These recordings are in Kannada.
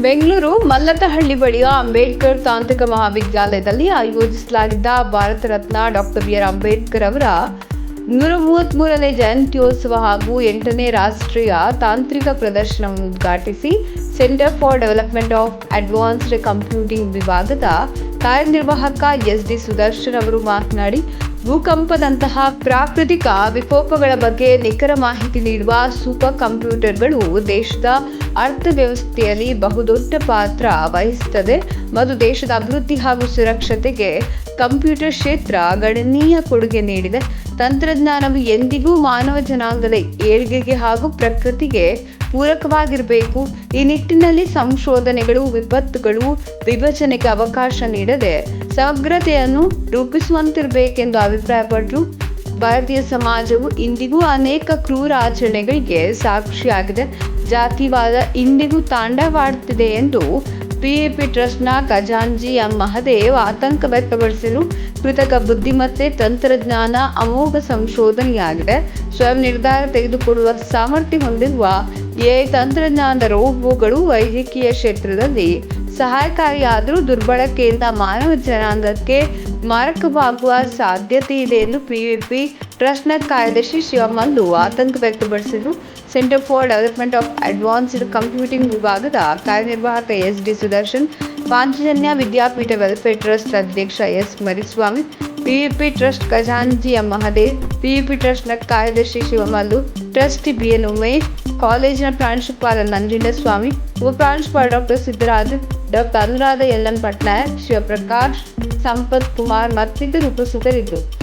ಬೆಂಗಳೂರು ಮಲ್ಲತಹಳ್ಳಿ ಬಳಿಯ ಅಂಬೇಡ್ಕರ್ ತಾಂತ್ರಿಕ ಮಹಾವಿದ್ಯಾಲಯದಲ್ಲಿ ಆಯೋಜಿಸಲಾಗಿದ್ದ Bharat Ratna doctor B R Ambedkar ಅವರ ನೂರ ಮೂವತ್ತ್ಮೂರನೇ ಜಯಂತ್ಯೋತ್ಸವ ಹಾಗೂ ಎಂಟನೇ ರಾಷ್ಟ್ರೀಯ ತಾಂತ್ರಿಕ ಪ್ರದರ್ಶನವನ್ನು ಉದ್ಘಾಟಿಸಿ centre for development of advanced computing ವಿಭಾಗದ ಕಾರ್ಯನಿರ್ವಾಹಕ ಎಸ್ ಡಿ ಸುದರ್ಶನ್ ಅವರು ಮಾತನಾಡಿ ಭೂಕಂಪದಂತಹ ಪ್ರಾಕೃತಿಕ ವಿಕೋಪಗಳ ಬಗ್ಗೆ ನಿಖರ ಮಾಹಿತಿ ನೀಡುವ ಸೂಪರ್ ಕಂಪ್ಯೂಟರ್ಗಳು ದೇಶದ ಅರ್ಥವ್ಯವಸ್ಥೆಯಲ್ಲಿ ಬಹುದೊಡ್ಡ ಪಾತ್ರ ವಹಿಸುತ್ತದೆ ಮತ್ತು ದೇಶದ ಅಭಿವೃದ್ಧಿ ಹಾಗೂ ಸುರಕ್ಷತೆಗೆ ಕಂಪ್ಯೂಟರ್ ಕ್ಷೇತ್ರ ಗಣನೀಯ ಕೊಡುಗೆ ನೀಡಿದೆ. ತಂತ್ರಜ್ಞಾನವು ಎಂದಿಗೂ ಮಾನವ ಜನಾಂಗದ ಏಳ್ಗೆಗೆ ಹಾಗೂ ಪ್ರಕೃತಿಗೆ ಪೂರಕವಾಗಿರಬೇಕು. ಈ ನಿಟ್ಟಿನಲ್ಲಿ ಸಂಶೋಧನೆಗಳು, ವಿಪತ್ತುಗಳು, ವಿಭಜನೆಗೆ ಅವಕಾಶ ನೀಡದೆ ಸಮಗ್ರತೆಯನ್ನು ರೂಪಿಸುವಂತಿರಬೇಕೆಂದು ಅಭಿಪ್ರಾಯಪಟ್ಟರು. ಭಾರತೀಯ ಸಮಾಜವು ಇಂದಿಗೂ ಅನೇಕ ಕ್ರೂರ ಆಚರಣೆಗಳಿಗೆ ಸಾಕ್ಷಿಯಾಗಿದೆ. ಜಾತಿವಾದ ಇಂದಿಗೂ ತಾಂಡವಾಡುತ್ತಿದೆ ಎಂದು ಪಿಎಪಿ ಟ್ರಸ್ಟ್ನ ಖಜಾಂಜಿ ಎಂ. ಮಹದೇವ್ ಆತಂಕ ವ್ಯಕ್ತಪಡಿಸಿದರು. ಕೃತಕ ಬುದ್ಧಿಮತ್ತೆ, ತಂತ್ರಜ್ಞಾನ, ಅಮೋಘ ಸಂಶೋಧನೆಯಾಗಿದೆ. ಸ್ವಯಂ ನಿರ್ಧಾರ ತೆಗೆದುಕೊಳ್ಳುವ ಸಾಮರ್ಥ್ಯ ಹೊಂದಿರುವ ಎ ತಂತ್ರಜ್ಞಾನದ ರೋಬೋಗಳು ವೈದ್ಯಕೀಯ ಕ್ಷೇತ್ರದಲ್ಲಿ ಸಹಾಯಕಾರಿಯಾದರೂ ದುರ್ಬಳಕೆಯಿಂದ ಮಾನವ ಜನಾಂಗಕ್ಕೆ ಮಾರಕವಾಗುವ ಸಾಧ್ಯತೆ ಇದೆ ಎಂದು ಪಿವಿಪಿ ಟ್ರಸ್ಟ್ನ ಕಾರ್ಯದರ್ಶಿ ಶಿವಮಲ್ಲು ಆತಂಕ ವ್ಯಕ್ತಪಡಿಸಿದರು. Centre for development of advanced computing ವಿಭಾಗದ ಕಾರ್ಯನಿರ್ವಾಹಕ S D Sudarshan, Panchajanya Vidyapeetha welfare trust ಅಧ್ಯಕ್ಷ ಎಸ್. ಮರಿಸ್ವಾಮಿ ಪಿವಿಪಿ ಟ್ರಸ್ಟ್ ಖಜಾಂಜಿಯ ಮಹದೇವ್ ಪಿವಿಪಿ ಟ್ರಸ್ಟ್ನ ಕಾರ್ಯದರ್ಶಿ Shivamallu, trust B N Umesh, ಕಾಲೇಜಿನ ಪ್ರಾಂಶುಪಾಲ ನಂಜುಂಡಸ್ವಾಮಿ ಉಪಪ್ರಾಂಶುಪಾಲ ಡಾಕ್ಟರ್ ಸಿದ್ದರಾಜ್ ಡಾಕ್ಟರ್ ಅನುರಾಧ ಯಲ್ಲನ್ ಪಟ್ನಾಯಕ್ ಶಿವಪ್ರಕಾಶ್ ಸಂಪತ್ ಕುಮಾರ್ ಮತ್ತಿತರರು ಉಪಸ್ಥಿತರಿದ್ದರು.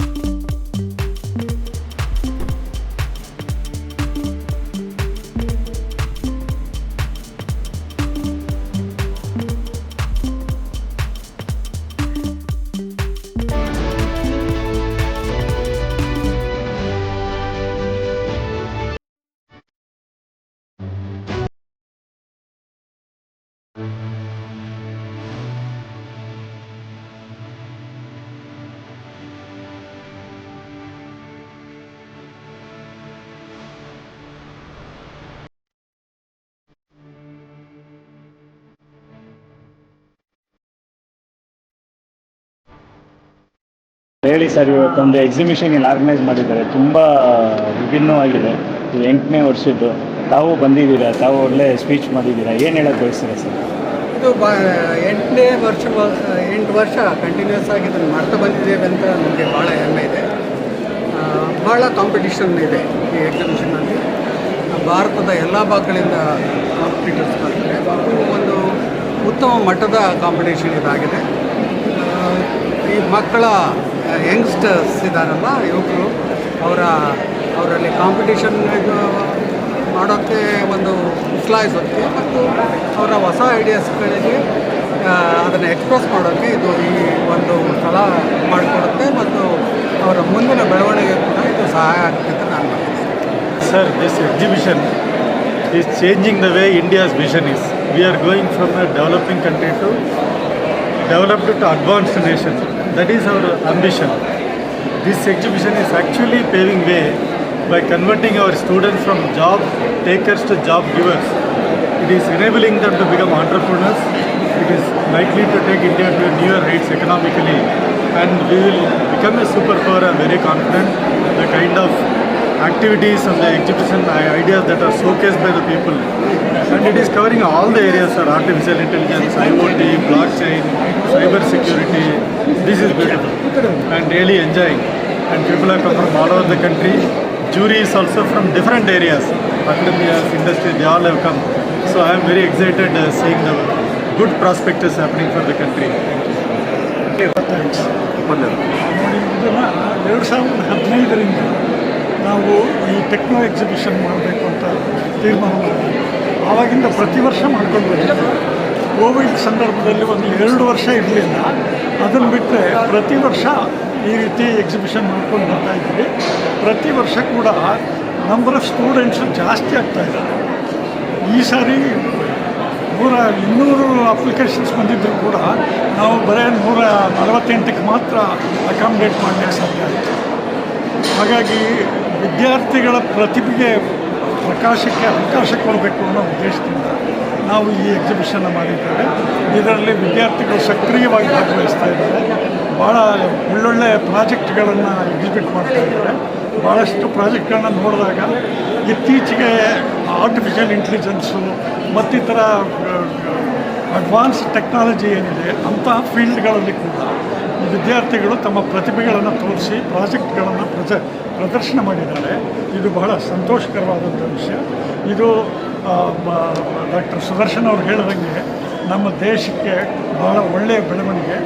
ಹೇಳಿ ಸರ್ ಇವತ್ತೊಂದು ಎಕ್ಸಿಬಿಷನ್ ಇಲ್ಲಿ ಆರ್ಗನೈಸ್ ಮಾಡಿದ್ದಾರೆ. ತುಂಬ ವಿಭಿನ್ನವಾಗಿದೆ. ಇದು ಎಂಟನೇ ವರ್ಷದ್ದು. ತಾವು ಬಂದಿದ್ದೀರಾ? ತಾವು ಒಳ್ಳೆ ಸ್ಪೀಚ್ ಮಾಡಿದ್ದೀರಾ? ಏನು ಹೇಳೋಕ್ಕೆ ಬಯಸ್ತೀರಾ ಸರ್? ಇದು ಬ, ಎಂಟನೇ ವರ್ಷ ಎಂಟು ವರ್ಷ ಕಂಟಿನ್ಯೂಸ್ ಆಗಿ ಇದನ್ನು ಮಾಡ್ತಾ ಬಂದಿದ್ದೇವೆ ಅಂತ ನಮಗೆ ಭಾಳ ಹೆಮ್ಮೆ ಇದೆ. ಭಾಳ ಕಾಂಪಿಟಿಷನ್ ಇದೆ ಈ ಎಕ್ಸಿಬಿಷನಲ್ಲಿ ಭಾರತದ ಎಲ್ಲ ಭಾಗಗಳಿಂದ ಕಾಂಪಿಟೇಟರ್ಸ್ ಬರ್ತಾರೆ. ಒಂದು ಉತ್ತಮ ಮಟ್ಟದ ಕಾಂಪಿಟೇಷನ್ ಇದಾಗಿದೆ. ಈ ಮಕ್ಕಳ ಯಂಗ್ಸ್ಟರ್ಸ್ ಇದ್ದಾರಲ್ಲ, ಯುವಕರು, ಅವರ, ಅವರಲ್ಲಿ ಕಾಂಪಿಟೇಷನ್ ಮಾಡೋಕ್ಕೆ ಒಂದು ಉತ್ಸಾಹಿಸೋಕ್ಕೆ ಮತ್ತು ಅವರ ಹೊಸ ಐಡಿಯಾಸ್ಗಳಿಗೆ ಅದನ್ನು ಎಕ್ಸ್ಪ್ರೆಸ್ ಮಾಡೋಕ್ಕೆ ಇದು ಈ ಒಂದು ಸ್ಥಳ ಮಾಡಿಕೊಡುತ್ತೆ ಮತ್ತು ಅವರ ಮುಂದಿನ ಬೆಳವಣಿಗೆ ಕೂಡ ಇದು ಸಹಾಯ ಆಗುತ್ತೆ ಅಂತ ನಾನು sir this exhibition is changing the way India's vision is we are going from a developing country to developed to advanced nation. That is our ambition. This exhibition is actually paving way by converting our students from job takers to job givers. It is enabling them to become entrepreneurs. It is likely to take India to newer heights economically and we will become a superpower. I am very confident. The kind of activities and the exhibition i- ideas that are showcased by the people and it is covering all the areas sir artificial intelligence iot blockchain cyber security this is beautiful and really enjoying and people have come from all over the country juries also from different areas academia industry they all have come so i am very excited uh, seeing the good prospectus happening for the country ನೋಡಿ ಇದನ್ನು ಎರಡು ಸಾವಿರದ ಹದಿನೈದರಿಂದ ನಾವು ಈ ಟೆಕ್ನೋ ಎಕ್ಸಿಬಿಷನ್ ಮಾಡಬೇಕು ಅಂತ ತೀರ್ಮಾನ ಮಾಡಿದ್ವಿ. ಆವಾಗಿಂದ ಪ್ರತಿ ವರ್ಷ ಮಾಡ್ಕೊಂಡು ಬಂದಿದ್ದೆ ಕೋವಿಡ್ ಸಂದರ್ಭದಲ್ಲಿ ಒಂದು ಎರಡು ವರ್ಷ ಇರಲಿಲ್ಲ. ಅದನ್ನು ಬಿಟ್ಟರೆ ಪ್ರತಿ ವರ್ಷ ಈ ರೀತಿ ಎಕ್ಸಿಬಿಷನ್ ಮಾಡ್ಕೊಂಡು ಬರ್ತಾ ಇದ್ವಿ. ಪ್ರತಿ ವರ್ಷ ಕೂಡ ನಂಬರ್ ಆಫ್ ಸ್ಟೂಡೆಂಟ್ಸು ಜಾಸ್ತಿ ಆಗ್ತಾ ಇದೆ. ಈ ಸಾರಿ ನೂರ, ಇನ್ನೂರು ಅಪ್ಲಿಕೇಶನ್ಸ್ ಬಂದಿದ್ದರೂ ಕೂಡ ನಾವು ಬರೀ ನೂರ ನಲವತ್ತೆಂಟಕ್ಕೆ ಮಾತ್ರ ಅಕಾಮಿಡೇಟ್ ಮಾಡಲಿಕ್ಕೆ ಸಾಧ್ಯ ಆಯಿತು. ಹಾಗಾಗಿ ವಿದ್ಯಾರ್ಥಿಗಳ ಪ್ರತಿಭೆಗೆ ಪ್ರಕಾಶಕ್ಕೆ ಅವಕಾಶ ಕೊಡಬೇಕು ಅನ್ನೋ ಉದ್ದೇಶದಿಂದ ನಾವು ಈ ಎಕ್ಸಿಬಿಷನ್ನ ಮಾಡಿದ್ದೇವೆ. ಇದರಲ್ಲಿ ವಿದ್ಯಾರ್ಥಿಗಳು ಸಕ್ರಿಯವಾಗಿ ಭಾಗವಹಿಸ್ತಾ ಇದ್ದಾರೆ. ಭಾಳ ಒಳ್ಳೊಳ್ಳೆ ಪ್ರಾಜೆಕ್ಟ್ಗಳನ್ನು ಎಕ್ಸಿಬಿಟ್ ಮಾಡ್ತಾ ಇದ್ದಾರೆ. ಭಾಳಷ್ಟು ಪ್ರಾಜೆಕ್ಟ್ಗಳನ್ನ ನೋಡಿದಾಗ ಇತ್ತೀಚೆಗೆ ಆರ್ಟಿಫಿಷಿಯಲ್ ಇಂಟೆಲಿಜೆನ್ಸು ಮತ್ತಿತರ ಅಡ್ವಾನ್ಸ್ ಟೆಕ್ನಾಲಜಿ ಏನಿದೆ ಅಂತಹ ಫೀಲ್ಡ್ಗಳಲ್ಲಿ ಕೂಡ ವಿದ್ಯಾರ್ಥಿಗಳು ತಮ್ಮ ಪ್ರತಿಭೆಗಳನ್ನು ತೋರಿಸಿ ಪ್ರಾಜೆಕ್ಟ್ಗಳನ್ನು ಪ್ರಜ, ಪ್ರದರ್ಶನ ಮಾಡಿದ್ದಾರೆ. ಇದು ಬಹಳ ಸಂತೋಷಕರವಾದಂಥ ವಿಷಯ. ಇದು ಡಾಕ್ಟರ್ ಸುದರ್ಶನ್ ಅವರು ಹೇಳಿದಂಗೆ ನಮ್ಮ ದೇಶಕ್ಕೆ ಬಹಳ ಒಳ್ಳೆಯ ಬೆಳವಣಿಗೆ.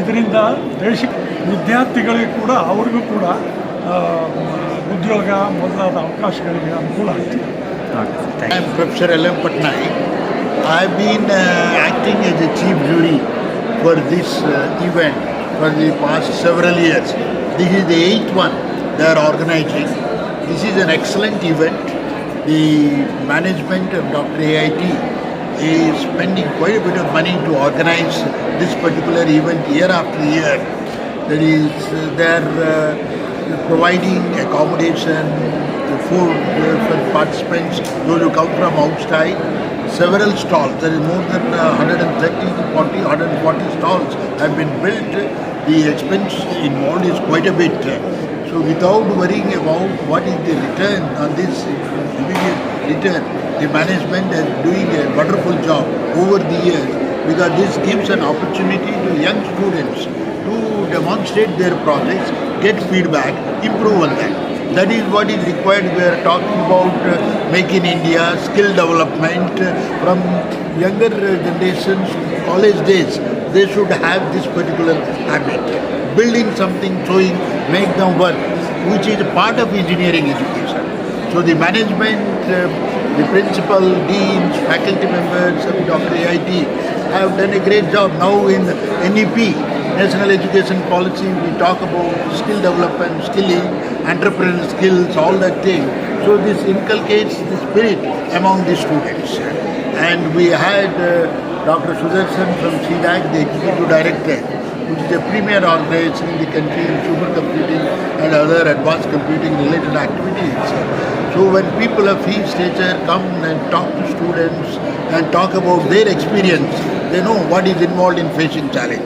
ಇದರಿಂದ ದೇಶಕ್ಕೆ ವಿದ್ಯಾರ್ಥಿಗಳಿಗೆ ಕೂಡ, ಅವ್ರಿಗೂ ಕೂಡ ಉದ್ಯೋಗ ಮೊದಲಾದ ಅವಕಾಶಗಳಿಗೆ ಅನುಕೂಲ ಆಗ್ತಿದೆ. Professor L M Patnaik I been acting as a chief jury for this event for this past several years. This is the eighth one they are organizing. This is an excellent event. The management of Dr. AIT is spending quite a bit of money to organize this particular event year after year. There is, uh, they are uh, providing accommodation, food uh, for participants, those who come from outside. Several stalls, there is more than uh, 130 to 40, 140 stalls have been built. The expense involved is quite a bit. So without worrying about what is the return on this immediate return, the management is doing a wonderful job over the years because this gives an opportunity to young students to demonstrate their projects, get feedback, improve on that. That is what is required. We are talking about uh, Make in India, skill development uh, from younger uh, generations, college days. They should have this particular habit. Building something, showing, make them work, which is part of engineering education. So the management, uh, the principal, deans, faculty members of Dr. AIT have done a great job. Now in NEP, National Education Policy, we talk about skill development, skilling, entrepreneurial skills, all that thing. So this inculcates the spirit among the students. And we had uh, Dr. Sudarshan from CDAC, the Executive Director, which is a premier organization in the country in supercomputing and other advanced computing related activities. So when people of his stature come and talk to students and talk about their experience, they know what is involved in facing challenge.